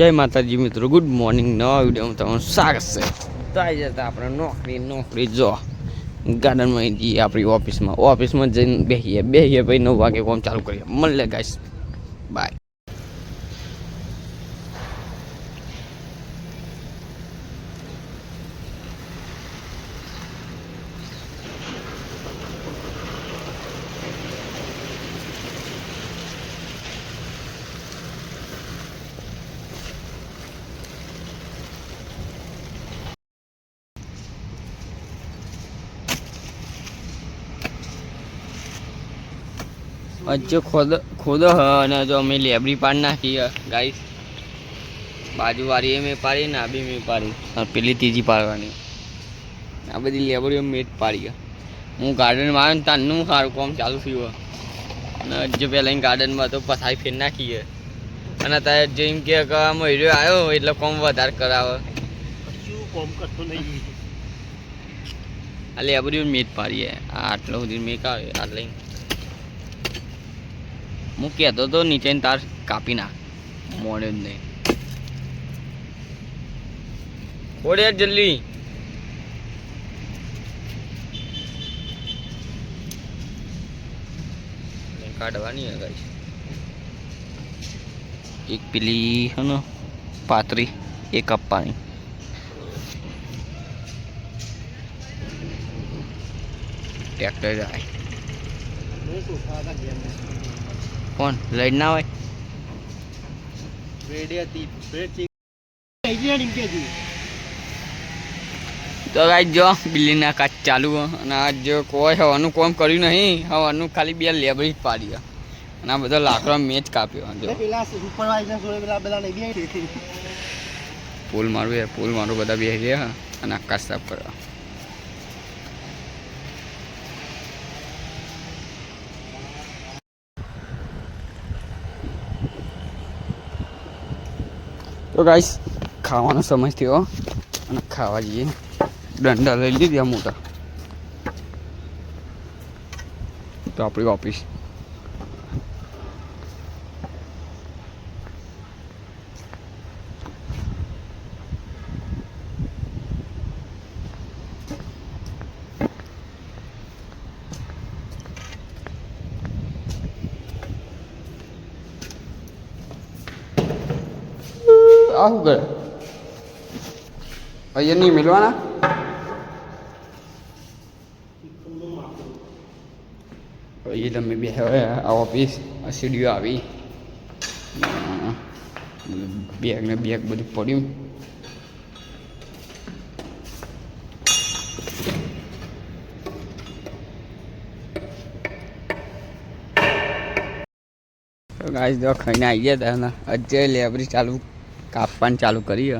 જય માતાજી મિત્રો ગુડ મોર્નિંગ નવા વિડીયોમાં તમારું સ્વાગત છે. તો આવી જતા આપણે નોકરી નોકરી જો. ગાર્ડનમાં જઈએ આપણી ઓફિસમાં. ઓફિસમાં જઈને બેસીએ બેસીએ ભાઈ નવ વાગે કોમ ચાલુ કરીએ. મળે ગાઈસ બાય હજુ ખોદ ખોદો હ અને જો અમે લેબડી પાડી નાખી ગાઈસ બાજુવાળી એ મેં પાડી ને આ બી મેં પાડી. પેલી ત્રીજી પાડવાની. આ બધી લેબડીઓ મેં જ પાડી હું. ગાર્ડનમાં આવ્યો ને તારનું સારું કામ ચાલુ થયું અને હજુ પહેલાં ગાર્ડનમાં તો પથારી ફેર નાખીએ અને તારે જેમ કે આમ હીરો આવ્યો એટલે કોમ વધારે કરાવે. શું કોમ કરતો નહીં? આ લેબડીઓ મેં જ પાડીએ આટલો સુધી મેં કાઢે આટલે હું કહેતો તો નીચેની તાર કાપી નાખ. મોડે જ નહીં. ખોડે જલ્દી. કાઢવાની હે ગાઈસ. એક પેલી હે ને પાતરી એક આપવાની ટ્રેક્ટર જાય. કોણ લઈ ના હોય. તો ગાઈ જો બિલ્લીના કાચ ચાલુ. અને આ જો કોઈ હવાનું કોમ કર્યું નહીં હવાનું ખાલી બે લેબરી જ પાડી. અને આ બધો લાકડો મેં જ કાપ્યો જો. પેલા મારું યાર પુલ મારું બધા બેસી ગયા અને આકાશ સાફ કરવા તો ગાઈસ ખાવાનો સમય થયો અને ખાવા જઈએ. દંડા લઈ લીધા મોટા. તો આપણી ઓફિસ આ શું કરે અહીંયા નહીં મિલવાના એ તમે બે હવે આ ઓફિસ, આ સીડીઓ આવી. બેગ ને બેગ બધું પડ્યું. ગાઈસ જો ખાઈને આવી ગયા હતા અજય લેબરી ચાલુ કાપવાનું ચાલુ કરીએ.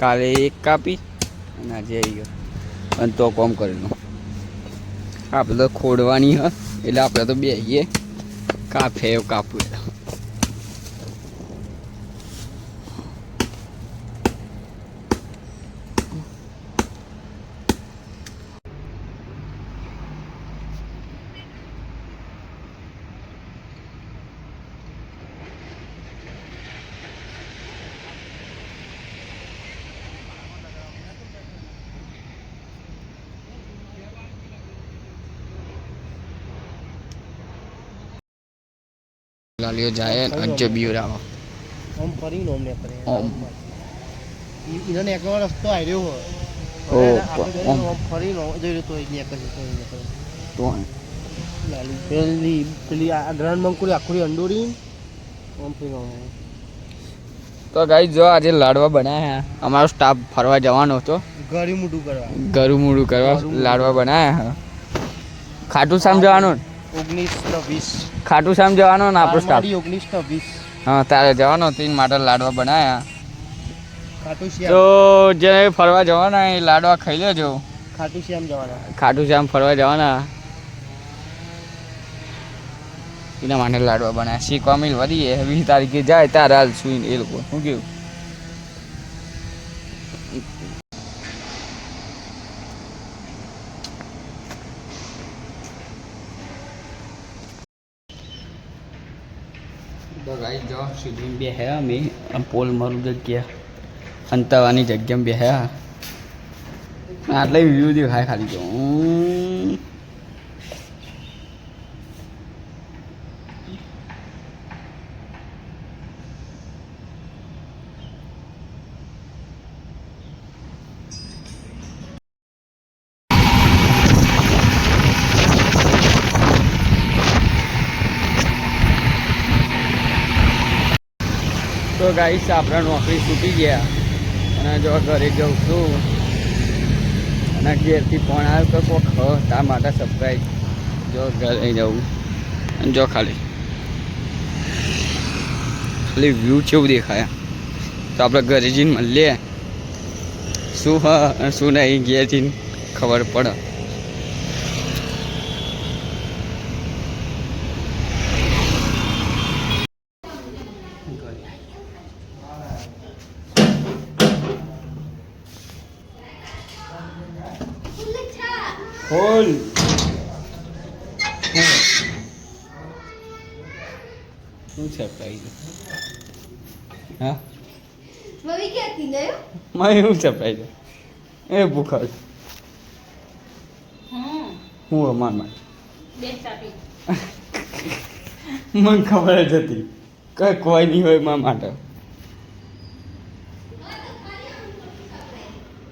કાલે એક કાપી અને આજે આવી ગયો. અને તો કોમ કરેલું આપણે તો ખોડવાની હ, એટલે આપણે તો બેહીએ. કાપે એવું કાપવું લાલીઓ જાય અજ્જો બીવરાવો આમ ફરી નો અમને કરે ઓમ. ઇનો ને એકલો રસ્તો આવ્યો હો ઓ, ઓમ. ફરી નો જોઈ તો એક એક. તો લાલી પેલી પેલી આ ગ્રાન્ડ મંકુરી આખુરી અંડોરી. ઓમ ફરી નો તો ગાઈ જો આજે લાડવા બનાવ્યા અમારો સ્ટાફ ફરવા જવાનો હતો. ગળી મોટું કરવા. ગરું મૂડું કરવા લાડવા બનાવ્યા ખાટું સામ જવાનું? ઓગણીસ ને વીસ. ખાટું શામ જવાનો ને આપણો સ્ટાફ ઓગણીસ ને વીસ. હા તારે જવાનો તીન માટે લાડવા બનાવ્યા તો જે ફરવા જવાના એ લાડવા ખાઈ લેજો. ખાટુ શ્યામ જવાના. ખાટું શ્યામ ફરવા જવાના. એના માટે લાડવા બનાવ્યા શીખવા મિલ વધી વીસ તારીખે જાય તારે હાલ સુઈ એ લોકો. શું કેવું ગાઈ જો સીધી બે હે અમે. પોલ મારું જગ્યા અંતવાની જગ્યામાં બે હે. આટલે વ્યૂ દેખાય ખાલી જો. ઉમ. ગાઈસ, આપણે નોકરી છૂટી ગયા. અને જો ઘરે જઉં છું. અને ઘેરથી ફોન આવ્યો કે કોક હ, તા માટે સરપ્રાઈઝ જો ઘરે જવું અને જો ખાલી. ખાલી વ્યૂ કેવું દેખાય? તો આપણે ઘરે જઈને મળીએ. શું હ શું નહીં ઘેર ખબર પડે. ખોલ. શું સરપ્રાઈઝ હા? મમ્મી ક્યાંથી ગયો? હું છે પ્રાઈઝ એ ભૂખલ હું અમારમાં બે ચાપી મને ખબર જ હતી. કઈ કોઈ નહીં હોય મા માટે.